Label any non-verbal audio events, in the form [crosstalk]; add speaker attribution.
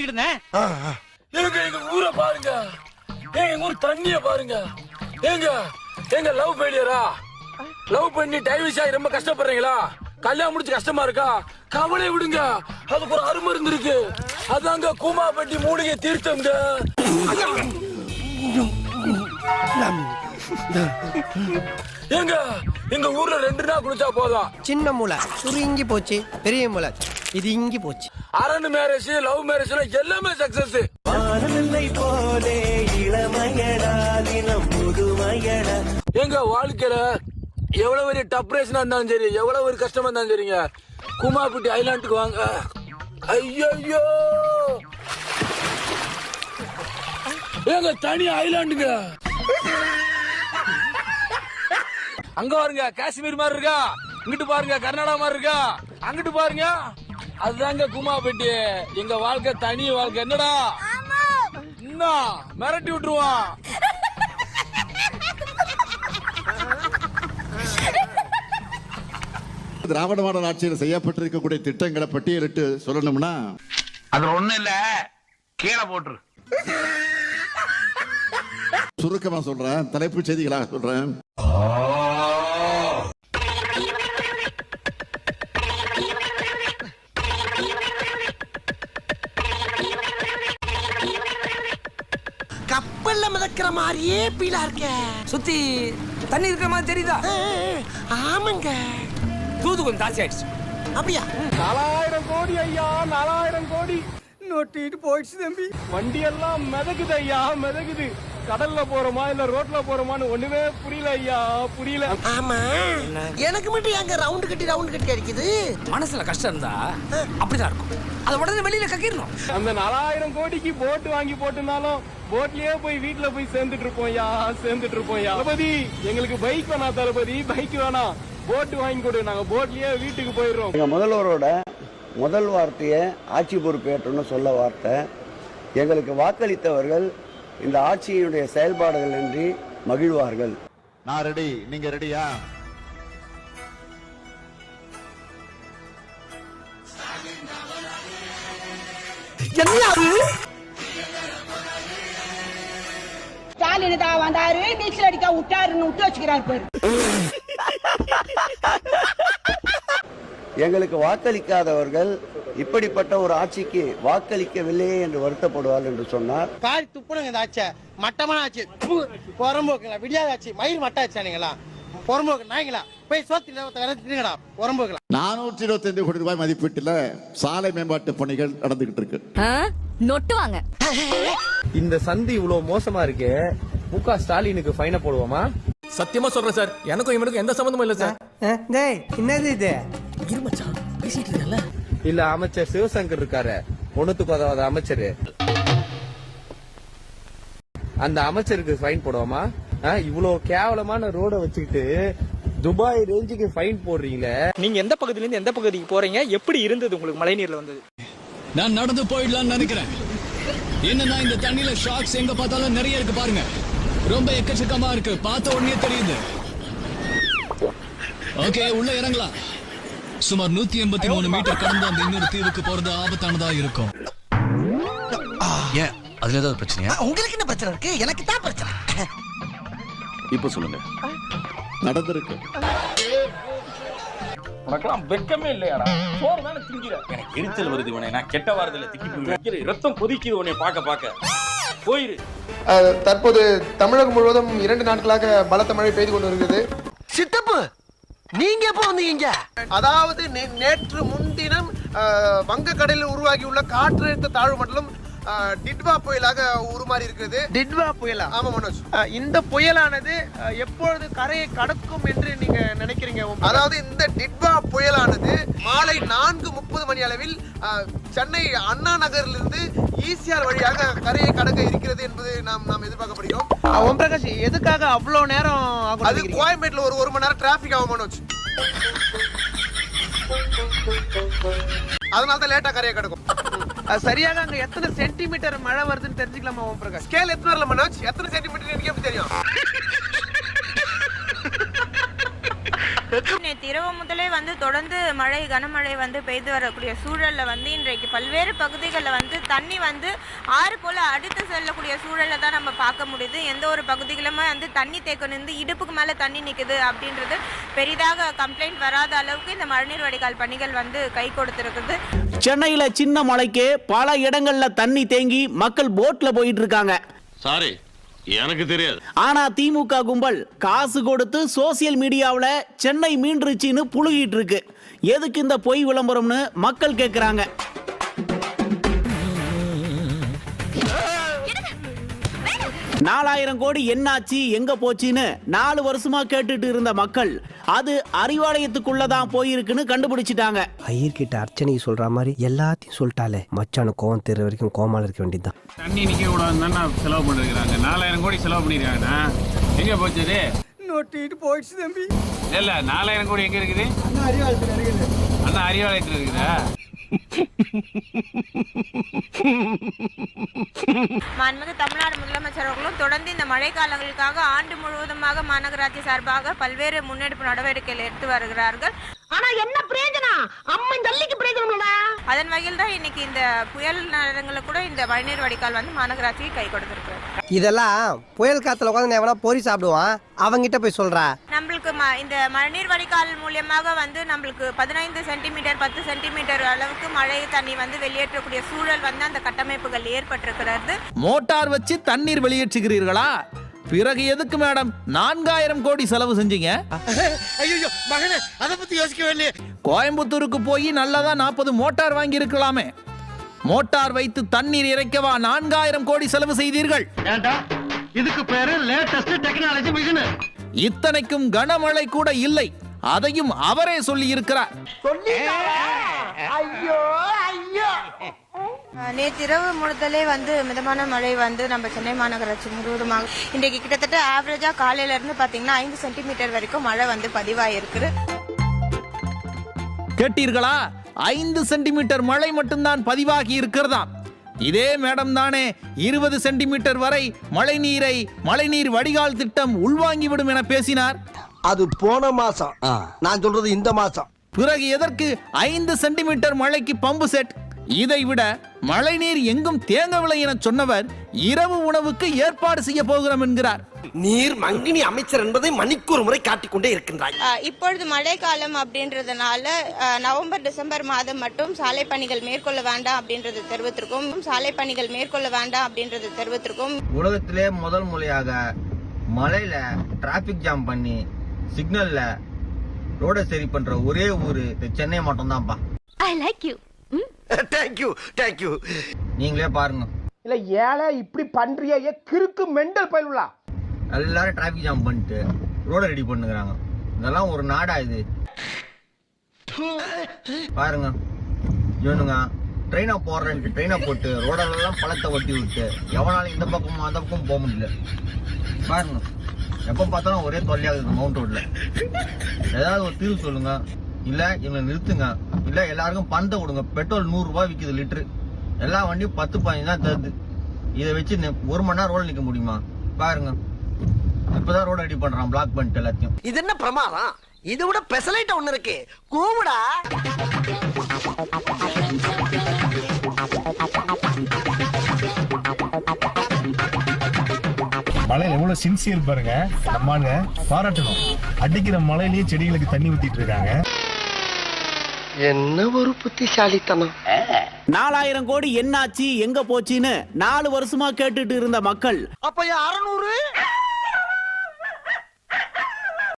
Speaker 1: இருந்தேன்.
Speaker 2: ஏங்க எங்க ஊரை பாருங்க. எங்க ஊர் தண்ணிய பாருங்க. ஏங்க எங்க லவ் ஃபெயிலியரா லவ் பண்ணி டைவர்ஸ் ஆகி ரொம்ப கஷ்டப்படுறீங்களா? கல்யாணம் முடிச்சு கஷ்டமா இருக்கா? கவலை விடுங்க. அதுக்கு ஒரு அருமருந்து இருக்கு. அதாங்க கூமாப்பட்டி மூலிகை தீர்த்தம்ங்க. ஏங்க எங்க ஊர்ல ரெண்டு நாள் குளிச்சா போதும்.
Speaker 3: சின்ன மூளை சுருங்கி போச்சு. பெரிய மூளை. இது இங்கி போச்சு.
Speaker 2: அரண்டு மேரேஜ் லவ் மேரேஜ் எல்லாமே சக்சஸ் எங்க வாழ்க்கையில எவ்வளவு பெரிய டப்ரேஷனா இருந்தாலும் சரி எவ்வளவு ஒரு கஷ்டமா இருந்தாலும் சரிங்க. குமாப்பட்டி ஐலாண்டுக்கு வாங்க. ஐயோ ஏங்க தனி ஐலாண்டுங்க அங்க பாருங்க காஷ்மீர் மாதிரி இருக்கா? இங்கிட்டு பாருங்க கர்நாடகா மாதிரி இருக்கா? அங்கிட்டு பாருங்க. அதுதாங்க குமாப்பட்டி எங்க வாழ்க்கை தனி வாழ்க்கை. என்னடா? என்ன? மிரட்டி விட்டுருவான்
Speaker 4: திராவிட மாடல் ஆட்சியில் செய்யப்பட்டிருக்கக்கூடிய திட்டங்களை பட்டியலிட்டு சொல்லணும்னா
Speaker 5: அது ஒண்ணு இல்ல. கீழே போட்டுரு.
Speaker 4: சுருக்கமா சொல்றேன். தலைப்புச் செய்திகளாக சொல்றேன்.
Speaker 3: மிதக்கிற மாதிரியே பீலா இருக்க.
Speaker 6: சுத்தி தண்ணி இருக்கிற மாதிரி தெரியுதா?
Speaker 3: ஆமாங்க.
Speaker 6: தூது கொஞ்சம் தாசி ஆயிடுச்சு.
Speaker 3: அப்படியா?
Speaker 2: நாலாயிரம் கோடி ஐயா நாலாயிரம் கோடி.
Speaker 6: நொட்டிட்டு போயிடுச்சு தம்பி.
Speaker 2: வண்டி எல்லாம் மிதக்குது ஐயா மிதக்குது. கடல்ல போறோமா இல்ல ரோட்ல போறோமான்னு ஒண்ணுமே புரியல ஐயா புரியல.
Speaker 3: ஆமா. எனக்கு மட்டும் அங்க ரவுண்டு கட்டி ரவுண்டு கட்டி அடிக்குது?
Speaker 6: மனசுல கஷ்டம் இருந்தா அப்படிதான் இருக்கும். அதை உடனே வெளியில கக்கிடணும்
Speaker 2: அந்த நாலாயிரம் கோடிக்கு போட் வாங்கி போட்டுனாலும் போட்லயே போய் வீட்டுல போய் சேர்ந்துட்டு இருப்போம் ஐயா சேர்ந்துட்டு இருப்போம் தளபதி எங்களுக்கு பைக் வேணாம் தளபதி பைக் வேணாம். போட் வாங்கி கொடு நாங்க போட்லயே வீட்டுக்கு போயிடுறோம்.
Speaker 7: எங்கள் முதல்வரோட முதல் வார்த்தையை ஆட்சி பொறுப்பேற்றணும்னு சொல்ல வார்த்தை. எங்களுக்கு வாக்களித்தவர்கள் இந்த ஆட்சியினுடைய செயல்பாடுகள் இன்றி மகிழ்வார்கள்.
Speaker 4: நான் ரெடி நீங்க ரெடியா
Speaker 8: ஸ்டாலின் தான் வந்தாரு நீச்சல் அடிக்க விட்டாருன்னு விட்டு வச்சுக்கிறாரு பாரு.
Speaker 7: எங்களுக்கு வாக்களிக்காதவர்கள் இப்படிப்பட்ட ஒரு ஆட்சிக்கு வாக்களிக்கவில்லையே என்று வருத்தப்படுவார்கள் என்று சொன்னார்.
Speaker 3: காரி துப்புனுங்க இந்த ஆச்ச மட்டமான ஆச்சு புறம்போக்குங்களா? விடியாத ஆச்சு மயில் மட்ட ஆச்சானுங்களா புறம்போக்கு நாய்ங்களா? போய் சோத்துல தின்னுங்கடா புறம்போக்குல
Speaker 4: நானூற்றி இருபத்தி ஐந்து கோடி ரூபாய் மதிப்பீட்டில் சாலை மேம்பாட்டு பணிகள் நடந்துகிட்டு இருக்கு.
Speaker 9: நொட்டுவாங்க.
Speaker 10: இந்த சந்தி இவ்வளவு மோசமா இருக்கு. முக ஸ்டாலினுக்கு ஃபைன போடுவோமா?
Speaker 2: சத்தியமா சொல்றேன் சார். எனக்கும் இவனுக்கும் எந்த சம்பந்தமும் இல்ல சார்.
Speaker 3: டேய் என்னது இது?
Speaker 10: இல்ல அமைச்சர் சிவசங்கர் இருக்காரு. ஒண்ணுத்துக்கு உதவாத அமைச்சர். அந்த அமைச்சருக்கு ஃபைன் போடுவோமா? இவ்வளவு கேவலமான ரோட வச்சுக்கிட்டு துபாய் ரேஞ்சுக்கு ஃபைன் போடுறீங்களே.
Speaker 6: நீங்க எந்த பகுதியில இருந்து எந்த பகுதிக்கு போறீங்க? எப்படி இருந்தது உங்களுக்கு மழைநீர்ல வந்தது?
Speaker 2: நான் நடந்து போயிடலாம்னு நினைக்கிறேன். என்னன்னா இந்த தண்ணியில ஷாக்ஸ் எங்க பார்த்தாலும் நிறைய இருக்கு பாருங்க. ரொம்ப எக்கச்சக்கமா இருக்கு. பார்த்த உடனே தெரியுது. ஓகே உள்ள இறங்கலாம். சுமார் நூத்தி எண்பத்தி மூணு மீட்டர் கடந்து அந்த இன்னொரு தீவுக்கு போறது ஆபத்தானதா இருக்கும்.
Speaker 5: ஏன்? அதுல ஏதாவது பிரச்சனையா?
Speaker 3: உங்களுக்கு என்ன பிரச்சனை இருக்கு? எனக்கு தான் பிரச்சனை.
Speaker 5: இப்ப சொல்லுங்க.
Speaker 4: நடந்திருக்கு.
Speaker 2: உனக்கெல்லாம் வெக்கமே இல்லையாடா? சோறு தானே திங்கிற. எனக்கு எரிச்சல் வருது உனே நான் கெட்ட வாரத்துல திக்கி ரத்தம் கொதிக்குது உன்னை பார்க்க பார்க்க. போயிரு.
Speaker 10: தற்போது தமிழகம் முழுவதும் இரண்டு நாட்களாக பலத்த மழை பெய்து கொண்டு வருகிறது.
Speaker 3: சித்தப்பு! நீங்க எப்போ வந்தீங்க?
Speaker 10: அதாவது நேற்று முன்தினம் வங்கக்கடலில் உருவாகியுள்ள காற்றழுத்த தாழ்வு மண்டலம் டிட்வா புயலாக உருமாறி இருக்கிறது.
Speaker 3: டிட்வா புயலா?
Speaker 10: ஆமா மனோஜ். இந்த புயலானது எப்பொழுது கரையை கடக்கும் என்று நீங்க நினைக்கிறீங்க அதாவது இந்த டிட்வா புயலானது மாலை நான்கு முப்பது மணி அளவில் சென்னை அண்ணா நகரிலிருந்து ஈசிஆர் வழியாக கரையை கடக்க இருக்கிறது என்பது நாம் நாம்
Speaker 3: பிரகாஷ் எதுக்காக அவ்வளவு நேரம் ஆகும்
Speaker 10: அது கோயம்பேட்டில் ஒரு ஒரு மணி நேரம் டிராபிக் ஆகும் மனோஜ் அதனால தான் லேட்டா கரையை கிடக்கும்.
Speaker 3: சரியாக அங்க எத்தனை சென்டிமீட்டர் மழை வருதுன்னு தெரிஞ்சுக்கலாமா ஓம் பிரகாஷ்?
Speaker 10: ஸ்கேல் எத்தனை மனோஜ்? எத்தனை
Speaker 11: வந்து மழை கனமழை வந்து பெய்து வரக்கூடிய சூழல்ல வந்து இன்றைக்கு பல்வேறு பகுதிகளில் வந்து தண்ணி வந்து ஆறு போல அடித்து செல்லக்கூடிய சூழலை தான் நம்ம பார்க்க முடியுது. எந்த ஒரு பகுதிகளுமே வந்து தண்ணி தேக்கம் நின்று இடுப்புக்கு மேலே தண்ணி நிற்குது அப்படின்றது பெரிதாக கம்ப்ளைண்ட் வராத அளவுக்கு இந்த மழைநீர் வடிகால் பணிகள் வந்து கை கொடுத்துருக்குது.
Speaker 12: சென்னையில சின்ன மழைக்கு பல இடங்கள்ல தண்ணி தேங்கி மக்கள் போட்ல போயிட்டு இருக்காங்க.
Speaker 5: சாரி எனக்கு தெரியாது.
Speaker 12: ஆனா திமுக கும்பல் காசு கொடுத்து சோசியல் மீடியாவுல சென்னை மீன்றுச்சின்னு புழுகிட்டு இருக்கு. எதுக்கு இந்த பொய் விளம்பரம்னு மக்கள் கேட்குறாங்க நாலாயிரம் கோடி என்னாச்சு எங்க போச்சுன்னு நாலு வருஷமா கேட்டுட்டு இருந்த மக்கள் அது அறிவாலயத்துக்குள்ளதான் போயிருக்குன்னு கண்டுபிடிச்சிட்டாங்க.
Speaker 13: ஐயர்கிட்ட அர்ச்சனை சொல்ற மாதிரி எல்லாத்தையும் சொல்லிட்டாலே மச்சான கோவம் தெரியற வரைக்கும் கோமால இருக்க வேண்டியதுதான்.
Speaker 2: தண்ணி நிக்க கூடாதுன்னு செலவு பண்ணிருக்காங்க நாலாயிரம் கோடி செலவு பண்ணிருக்காங்க எங்க போச்சு
Speaker 10: நோட்டிட்டு போயிடுச்சு தம்பி.
Speaker 2: இல்ல நாலாயிரம் கோடி எங்க இருக்குது?
Speaker 10: அண்ணா அறிவாளத்தில் இருக்குது.
Speaker 2: அண்ணா அறிவாலயத்துல இருக்குதா? [laughs]
Speaker 11: மழை காலங்களுக்காக ஆண்டு முழுவதுமாக மாநகராட்சி சார்பாக பல்வேறு முன்னெடுப்பு நடவடிக்கைகள் எடுத்து வருகிறார்கள்.
Speaker 8: ஆனா என்ன பிரயோஜனம்? அம்மன் ஜல்லிக்கு
Speaker 11: அதன் வகையில் தான் இன்னைக்கு இந்த புயல் நேரங்களில் கூட இந்த மழைநீர் வடிகால் வந்து மாநகராட்சிக்கு கை கொடுத்திருக்கு.
Speaker 13: இதெல்லாம் புயல் காத்துல உட்காந்து எவனா பொறி சாப்பிடுவான் அவங்கிட்ட போய் சொல்றா.
Speaker 11: நம்மளுக்கு ம- இந்த மழைநீர் வடிகால் மூலியமாக வந்து நம்மளுக்கு பதினைந்து சென்டிமீட்டர் பத்து சென்டிமீட்டர் அளவுக்கு மழை தண்ணி வந்து வெளியேற்றக்கூடிய சூழல் வந்து அந்த கட்டமைப்புகள் ஏற்பட்டிருக்கிறது.
Speaker 12: மோட்டார் வச்சு தண்ணீர் வெளியேற்றுகிறீர்களா? பிறகு எதுக்கு மேடம் நான்காயிரம் கோடி செலவு செஞ்சீங்க?
Speaker 3: ஐயோ மகனே அதை பத்தி யோசிக்கவே இல்லையே.
Speaker 12: கோயம்புத்தூருக்கு போய் நல்லதா நாற்பது மோட்டார் வாங்கி இருக்கலாமே மோட்டார் வைத்து தண்ணீர் இறைக்கவா நான்காயிரம் கோடி செலவு செய்தீர்கள்.
Speaker 14: இதுக்கு பேரு லேட்டஸ்ட் டெக்னாலஜி மிஷின்
Speaker 12: இத்தனைக்கும் கனமழை கூட இல்லை. அதையும் அவரே சொல்லி இருக்கிறார்
Speaker 8: ஐயோ ஐயோ.
Speaker 11: நேற்று இரவு முழுதலே வந்து மிதமான மழை வந்து நம்ம சென்னை மாநகராட்சி முழுவதுமாக இன்றைக்கு கிட்டத்தட்ட ஆவரேஜா காலையில இருந்து பாத்தீங்கன்னா ஐந்து சென்டிமீட்டர் வரைக்கும் மழை வந்து பதிவாயிருக்கு.
Speaker 12: கேட்டீர்களா? ஐந்து சென்டிமீட்டர் மழை மட்டும்தான் பதிவாகி இருக்கிறதாம் இதே மேடம் தானே இருபது சென்டிமீட்டர் வரை மழை நீரை மழைநீர் வடிகால் திட்டம் உள்வாங்கிவிடும் என பேசினார்.
Speaker 13: அது போன மாசம். நான் சொல்றது இந்த மாசம்.
Speaker 12: பிறகு எதற்கு ஐந்து சென்டிமீட்டர் மழைக்கு பம்பு செட் இதை விட மழைநீர் எங்கும் தேங்கவில்லை என சொன்னவர் இரவு உணவுக்கு ஏற்பாடு செய்ய போகிறோம் என்கிறார்.
Speaker 13: நீர் மங்கினி அமைச்சர் என்பதை மணிக்கு ஒரு முறை காட்டிக்கொண்டே இருக்கின்றாய்.
Speaker 11: இப்பொழுது மழைக்காலம் அப்படின்றதுனால ஆஹ் நவம்பர் டிசம்பர் மாதம் மட்டும் சாலை பணிகள் மேற்கொள்ள வேண்டாம் அப்படின்றது தெரிவித்திருக்கும். சாலை பணிகள் மேற்கொள்ள வேண்டாம் அப்படின்றது தெரிவித்திருக்கும்.
Speaker 14: உலகத்திலே முதல் முறையாக மலையில டிராபிக் ஜாம் பண்ணி சிக்னல்ல ரோட சரி பண்ற ஒரே ஊரு சென்னை மட்டும் தான்ப்பா
Speaker 8: I like you
Speaker 13: thank you thank you
Speaker 14: நீங்களே பாருங்க.
Speaker 10: இல்ல ஏழை இப்படி பண்றியே ஏ கிறுக்கு மெண்டல் பயிலுலா?
Speaker 14: எல்லாரும் டிராபிக் ஜாம் பண்ணிட்டு ரோட ரெடி பண்ணுகிறாங்க. இதெல்லாம் ஒரு நாடா இது. பாருங்க. இவனுங்க ட்ரெயினை போடுறேன்ட்டு ட்ரெயினை போட்டு ரோடெல்லாம் பழத்தை ஒட்டி விட்டு எவனாலும் இந்த பக்கமும் அந்த பக்கமும் போக முடியல. பாருங்க. எப்போ பார்த்தாலும் ஒரே தொல்லையாகுது மவுண்ட் ரோட்ல ஏதாவது ஒரு தீர்வு சொல்லுங்க. இல்ல இவங்களை நிறுத்துங்க. இல்ல எல்லாருக்கும் பணத்தை கொடுங்க பெட்ரோல் நூறு ரூபாய் விக்குது லிட்டரு எல்லா வண்டியும் பத்து பதினஞ்சு தான் தருது. இதை வச்சு ஒரு மணி நேரம் ரோட நிக்க முடியுமா? பாருங்க. இப்பதான் ரோட ரெடி பண்றான் பிளாக் பண்ணிட்டு எல்லாத்தையும்.
Speaker 13: இது என்ன பிரமாதம்? இது விட பெசலைட் ஒண்ணு இருக்கு. கூவுடா.
Speaker 15: மலையில எவ்வளவு சின்சியர் பாருங்க. நம்மாங்க பாராட்டணும். அடிக்கிற மலையிலேயே செடிகளுக்கு தண்ணி ஊத்திட்டு இருக்காங்க.
Speaker 13: என்ன ஒரு புத்திசாலித்தனம்?
Speaker 12: நாலாயிரம் கோடி என்னாச்சு எங்க போச்சுன்னு நாலு வருஷமா கேட்டுட்டு இருந்த மக்கள்.
Speaker 13: அப்ப அறுநூறு?